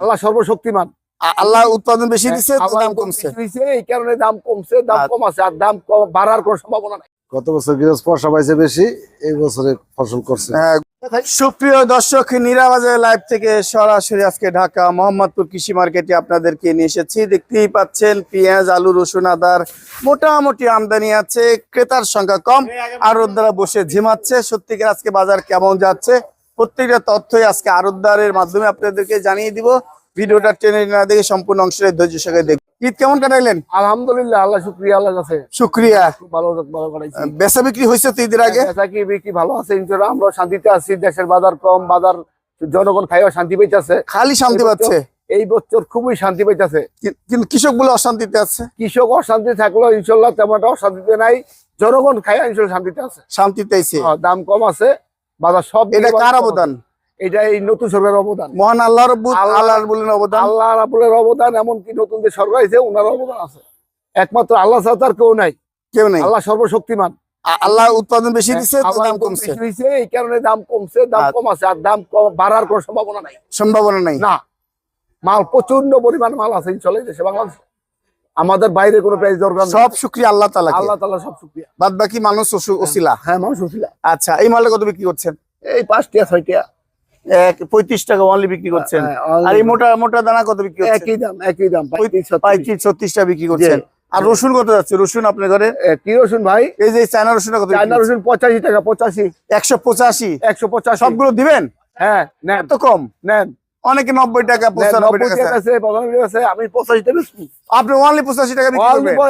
আল্লাহ সর্বশক্তিমান। আল্লাহ উৎপাদন বেশি দিচ্ছে দাম কমছে। এই কারণে দাম কমছে দাম কম আছে আর দাম বাড়ার কোনো সম্ভাবনা নাই। গত বছর গৃহস্থ পয়সা পাইছে বেশি এই বছরে ফসল করছে। হ্যাঁ, সুপ্রিয় দর্শক নিরাবাজে লাইভ থেকে সরাসরি আজকে ঢাকা মোহাম্মদপুর কৃষি মার্কেটে আপনাদেরকে নিয়ে এসেছি। দেখতেই পাচ্ছেন পেঁয়াজ আলু রসুন আদার মোটামুটি আমদানি আছে ক্রেতার সংখ্যা কম আরতদারা বসে ঝিমাচ্ছে। সত্যিকার আজকে বাজার কেমন যাচ্ছে? প্রত্যেকটা তথ্যই আজকে আরতদারের মাধ্যমে আপনাদেরকে জানিয়ে দিব। ভিডিওটা টেনে না দেখে সম্পূর্ণ অংশের ধৈর্য সঙ্গে দেখ ঈদ কেমন কাটাইলেন? আলহামদুলিল্লাহ আল্লাহ শুক্রিয়া আল্লাহ কাছে শুক্রিয়া। ভালো ভালো করাইছি বেচা বিক্রি হয়েছে তো ঈদের আগে? বেচা কি বিক্রি ভালো আছে আমরা শান্তিতে আছি দেশের বাজার কম বাজার জনগণ খাইও শান্তি পাইতেছে। খালি শান্তি পাচ্ছে? এই বছর খুবই শান্তি পাইতেছে। কিন্তু কৃষক বলে অশান্তিতে আছে? কৃষক অশান্তি থাকল ইনশাল্লাহ তেমন অশান্তিতে নাই। জনগণ খাইয়া ইনশাল্লাহ শান্তিতে আছে। শান্তিতে হ্যাঁ, দাম কম আছে। বাজার সব এটা কার অবদান? এটা এই নতুন সরকারের অবদান। মহান আল্লাহ আল্লাহ- অবদান? আল্লাহ রাবুলের অবদান এমনকি নতুন যে সরকার ওনার অবদান আছে। একমাত্র আল্লাহ ছাড়া তার কেউ নাই। কেউ নেই। আল্লাহ সর্বশক্তিমান। আল্লাহ উৎপাদন বেশি দিচ্ছে দাম কমছে। এই কারণে দাম কমছে দাম কম আছে আর দাম বাড়ার কোনো সম্ভাবনা নাই। সম্ভাবনা নাই। না। মাল প্রচণ্ড পরিমাণ মাল আছে চলে দেশে বাংলাদেশ। আমাদের বাইরে কোনো প্রাইস দরকার সব শুক্রিয়া আল্লাহ তালা আল্লাহ তালা সব শুক্রিয়া। বাদ বাকি মানুষ ওসু- ওসিলা। হ্যাঁ মানুষ উঠিলা আচ্ছা এই মালটা কত বিক্রি করছেন? এই পাঁচটিয়া ছয়টিয়া। পঁয়ত্রিশ টাকা অনলি বিক্রি করছেন। হ্যাঁ, আর এই মোটা মোটা দানা কত বিক্রি একই দাম একই দাম পঁয়ত্রিশ ছত্রিশ। টাকা বিক্রি করছেন। আর রসুন কত যাচ্ছে? রসুন আপনার ঘরে? কি রসুন ভাই? এই যে চায়না রসুন কত চায়না রসুন পঁচাশি টাকা পঁচাশি। একশো পঁচাশি। একশো পঁচাশি। সবগুলো দিবেন? হ্যাঁ এত কম? নেন। অনেকে নব্বই টাকা পঁচানব্বই টাকা টাকা আছে পঁচানব্বই আছে আমি পঁচাশি টাকা আপনি অনলি পঁচাশি টাকা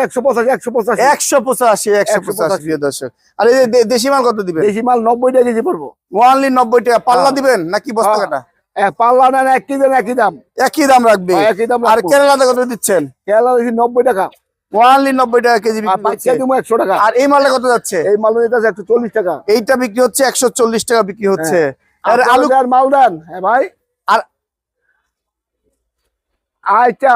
একশো পঁচাশি একশো পঁচাশি। একশো পঁচাশি একশো পঁচাশি দর্শক। আর এই দেশি মাল কত দিবেন? দেশি মাল নব্বই টাকা কেজি পড়ব। ওয়ানলি নব্বই টাকা। পাল্লা হ্যাঁ। দিবেন নাকি বস্তা হ্যাঁ। কাটা? পাল্লা কেজি একই দাম একই দাম। রাখবে। হ্যাঁ, একই দাম আর কেরালাতে কত দিচ্ছেন? কেরালা নব্বই টাকা। ওয়ানলি নব্বই টাকা কেজি একশো টাকা। আর এই মালটা কত যাচ্ছে? এই মাল একশো চল্লিশ টাকা। এইটা বিক্রি হচ্ছে একশো চল্লিশ টাকা বিক্রি হচ্ছে। আর আলু আর মাল দেন হ্যাঁ ভাই। আচ্ছা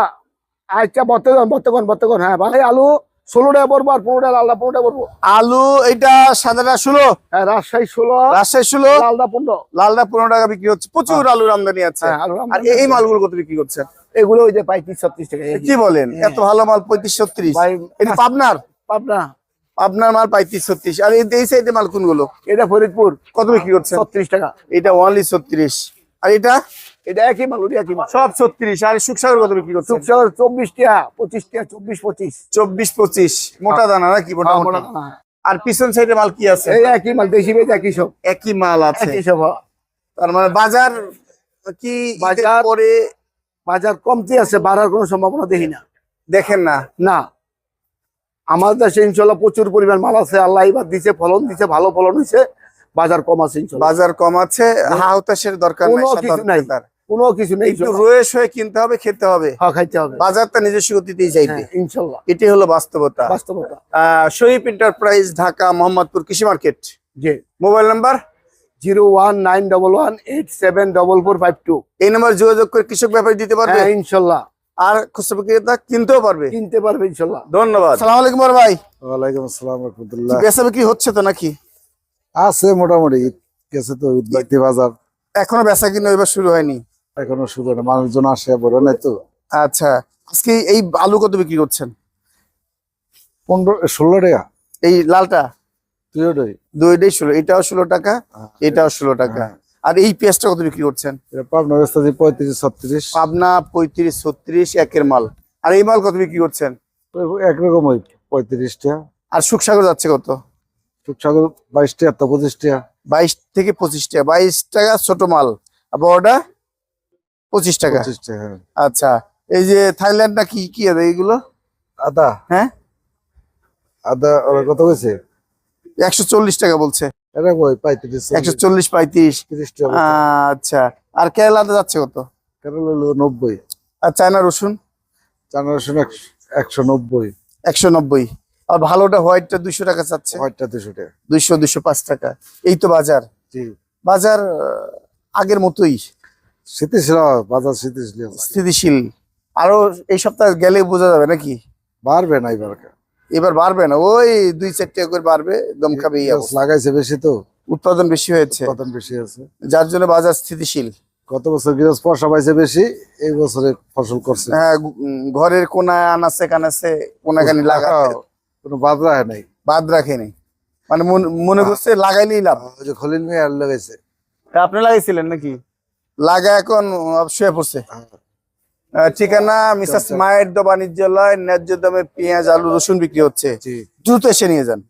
আচ্ছা বর্তমান বর্তমান বর্তমান হ্যাঁ ভাই আলু ষোলো টাকা পড়ব আর পনেরো টাকা লালদা পনেরো টাকা পড়ব। আলু এইটা সাদাটা ষোলো? হ্যাঁ রাজশাহী ষোলো রাজশাহী ষোলো? লালদা পনেরো। লালটা পনেরো টাকা বিক্রি হচ্ছে। প্রচুর আলুর আমদানি আছে। হ্যাঁ আর এই- মালগুলো কত বিক্রি করছেন? এগুলো ওই যে পঁয়ত্রিশ ছত্রিশ টাকা কি বলেন? এত ভালো মাল পঁয়ত্রিশ ছত্রিশ? এটা পাবনার? পাবনা। আপনার মাল পঁয়ত্রিশ ছত্রিশ। আর এই- সাইডে মাল কোনগুলো? এটা ফরিদপুর। কত বিক্রি করছেন? ছত্রিশ টাকা। এটা ওনলি ছত্রিশ। আর এটা? এটা একই মাল ওটা একই মাল। সব ছত্রিশ আর সুখসাগর কত বিক্রি করছেন? সুখসাগর চব্বিশ টাকা পঁচিশ টাকা চব্বিশ পঁচিশ। চব্বিশ পঁচিশ। মোটা দানা নাকি হ্যাঁ, মোটামুটি মোটা দানা। আর পিছন সাইডে মাল কি আছে? এই একই মাল দেশি বেজ একই সব। একই মাল আছে। একই সব হ্যাঁ। তার মানে বাজার কি বাজার পরে? বাজার কমতে আছে বাড়ার কোনো সম্ভাবনা দেখি না। দেখেন না? না। আমাদের দেশে ইনশাল্লাহ প্রচুর পরিমাণ মাল আছে আল্লাহ এবার দিছে ফলন দিছে ভালো ফলন হয়েছে বাজার কম আছে বাজার কম আছে হা হতাশের দরকার নাই কোনো কিছু নাই। একটু রয়েস হয়ে কিনতে হবে খেতে হবে। হ্যাঁ খাইতে হবে। বাজারটা নিজস্ব গতিতেই চাইবে হ্যাঁ, ইনশাল্লাহ। এটি হলো বাস্তবতা। বাস্তবতা। আহ, শহীদ এন্টারপ্রাইজ ঢাকা মোহাম্মদপুর কৃষি মার্কেট। যে mobile number? Zero one nine double one eight seven double four five two. এই নাম্বার যোগাযোগ করে কৃষক ব্যাপারী দিতে পারবে? হ্যাঁ ইনশাল্লাহ। আর খুচরা বিক্রেতা কিনতেও পারবে? কিনতে পারবে ইনশাল্লাহ। ধন্যবাদ। সালাম আলাইকুম ভাই। ওয়ালাইকুম আসসালাম রহমতুল্লাহ। বেচা বিক্রি হচ্ছে তো নাকি? আছে মোটামুটি গেছে তো বাজার। এখনও বেচা কিনে এবার শুরু হয়নি। এখনও হয় না মানুষজন আসে বড় নাই তো? আচ্ছা আজকে এই আলু কত বিক্রি করছেন? পনেরো ষোলো টাকা। এই লালটা? দুইটাই ষোলো এটাও ষোলো টাকা এটাও ষোলো টাকা। হ্যাঁ। আর এই পেঁয়াজটা কত বিক্রি করছেন? পাবনা পঁয়ত্রিশ ছত্রিশ। পাবনা পঁয়ত্রিশ ছত্রিশ একের মাল। আর এই মাল কত বিক্রি করছেন? একরকম ওই পঁয়ত্রিশ আর সুখসাগর যাচ্ছে কত? সুখসাগর বাইশ টাকা তো পঁচিশ টাকা। বাইশ থেকে পঁচিশ টাকা বাইশ টাকা ছোট মাল। আর বড়টা? পঁচিশ টাকা। হ্যাঁ। আচ্ছা এই যে থাইল্যান্ড না কি কি আছে এইগুলো? আদা। হ্যাঁ? আদা ওরা কত হয়েছে? একশো চল্লিশ টাকা বলছে। একশো চল্লিশ পঁয়ত্রিশ। আচ্ছা আর কেরালাতে যাচ্ছে কত? কেরল হলো নব্বই। আর চায়না রসুন? রসুন একশো- নব্বই। একশো নব্বই। আর ভালোটা হোয়াইটটা দুইশো টাকা চাচ্ছে। ছয়টা দুশো টাকা। দুইশো দুইশো পাঁচ টাকা। এই তো বাজার। জি। বাজার আগের মতোই। স্থিতিশীল বাজার স্থিতিশীল স্থিতিশীল। আরও এই সপ্তাহে গেলে বোঝা যাবে নাকি? বাড়বে না এবার। এবার বাড়বে না? ওই দুই চারটে করে বাড়বে দম খাবে লাগাইছে বেশি তো। উৎপাদন বেশি হয়েছে। উৎপাদন বেশি হয়েছে। যার জন্য বাজার স্থিতিশীল। গত বছর গৃহস্থ পয়সা পাইছে বেশি এই বছরে ফসল করছে। হ্যাঁ ঘরের কোনায় আনাচ্ছে কানাচ্ছে কোনাখানি লাগা কোনো বাদ রাখে নাই। বাদ রাখে নাই। মানে মনে করছে লাগাইলেই লাভ। খলিল মিয়া লাগাইছে। আপনি লাগাইছিলেন নাকি? লাগা এখন শুয়ে পড়ছে। হ্যাঁ। ঠিকানা মিসেস আচ্ছা। মায়ের দো বাণিজ্যালয় ন্যায্য দামে পেঁয়াজ আলু রসুন বিক্রি হচ্ছে। দ্রুত এসে নিয়ে যান।